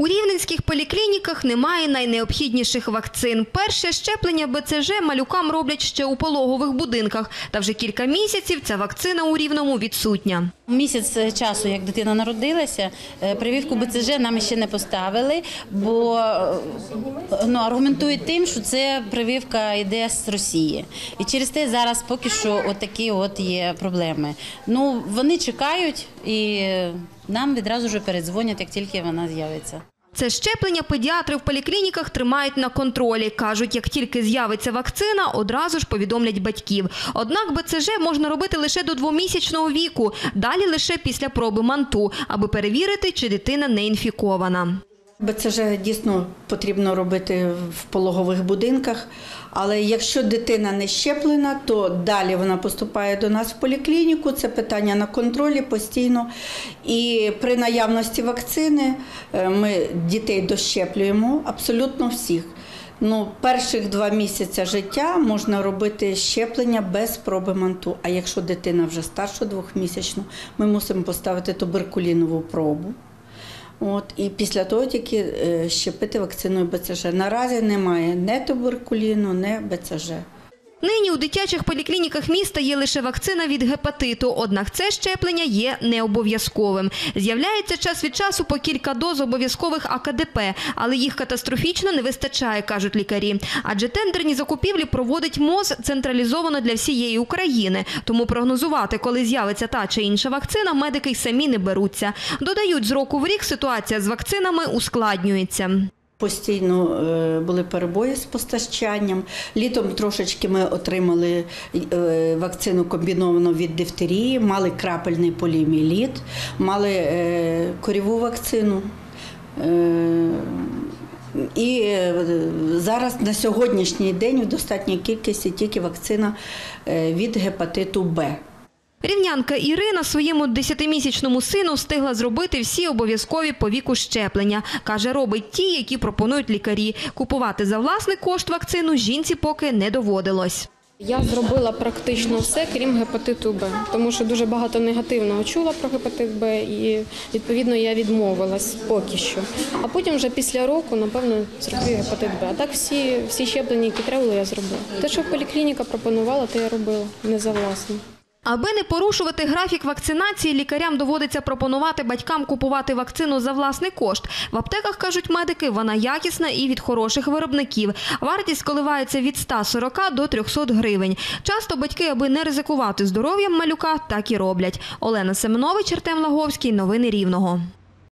У рівненських поліклініках немає найнеобхідніших вакцин. Перше щеплення БЦЖ малюкам роблять ще у пологових будинках. Та вже кілька місяців ця вакцина у Рівному відсутня. Місяць часу, як дитина народилася, е, прививку БЦЖ нам ще не поставили, бо е, ну, аргументують тим, що це прививка йде з Росії. І через те зараз поки що отакі от є проблеми. Ну, вони чекають і е, нам відразу ж передзвонять, як тільки вона з'явиться. Це щеплення педіатри в поліклініках тримають на контролі. Кажуть, як тільки з'явиться вакцина, одразу ж повідомлять батьків. Однак БЦЖ можна робити лише до двомісячного віку, далі лише після проби манту, аби перевірити, чи дитина не інфікована. БЦЖ дійсно потрібно робити в пологових будинках, але якщо дитина не щеплена, то далі вона поступає до нас в поліклініку. Це питання на контролі постійно. І при наявності вакцини е, ми дітей дощеплюємо абсолютно всіх. Ну, перших два місяці життя можна робити щеплення без проби манту. А якщо дитина вже старша двохмісячна, ми мусимо поставити туберкулінову пробу. От, і після того тільки е, щепити вакциною БЦЖ. Наразі немає ні туберкуліну, ні БЦЖ. Нині у дитячих поліклініках міста є лише вакцина від гепатиту, однак це щеплення є не обов'язковим. З'являється час від часу по кілька доз обов'язкових АКДП, але їх катастрофічно не вистачає, кажуть лікарі. Адже тендерні закупівлі проводить МОЗ централізовано для всієї України. Тому прогнозувати, коли з'явиться та чи інша вакцина, медики й самі не беруться. Додають, з року в рік ситуація з вакцинами ускладнюється. Постійно е, були перебої з постачанням. Літом трошечки ми отримали е, вакцину комбіновану від дифтерії, мали крапельний поліоміеліт, мали е, коріву вакцину. І зараз на сьогоднішній день в достатній кількості тільки вакцина від гепатиту Б. Рівнянка Ірина своєму 10-місячному сину встигла зробити всі обов'язкові по віку щеплення. Каже, робить ті, які пропонують лікарі. Купувати за власний кошт вакцину жінці поки не доводилось. Я зробила практично все, крім гепатиту Б, тому що дуже багато негативного чула про гепатит Б, і відповідно я відмовилась поки що. А потім вже після року, напевно, зроблю гепатит Б. А так всі, всі щеплення, які треба, я зробила. Те, що поліклініка пропонувала, то я робила не за власне. Аби не порушувати графік вакцинації, лікарям доводиться пропонувати батькам купувати вакцину за власний кошт. В аптеках, кажуть медики, вона якісна і від хороших виробників. Вартість коливається від 140 до 300 гривень. Часто батьки, аби не ризикувати здоров'ям малюка, так і роблять. Олена Семенович, Артем Лаговський. Новини Рівного.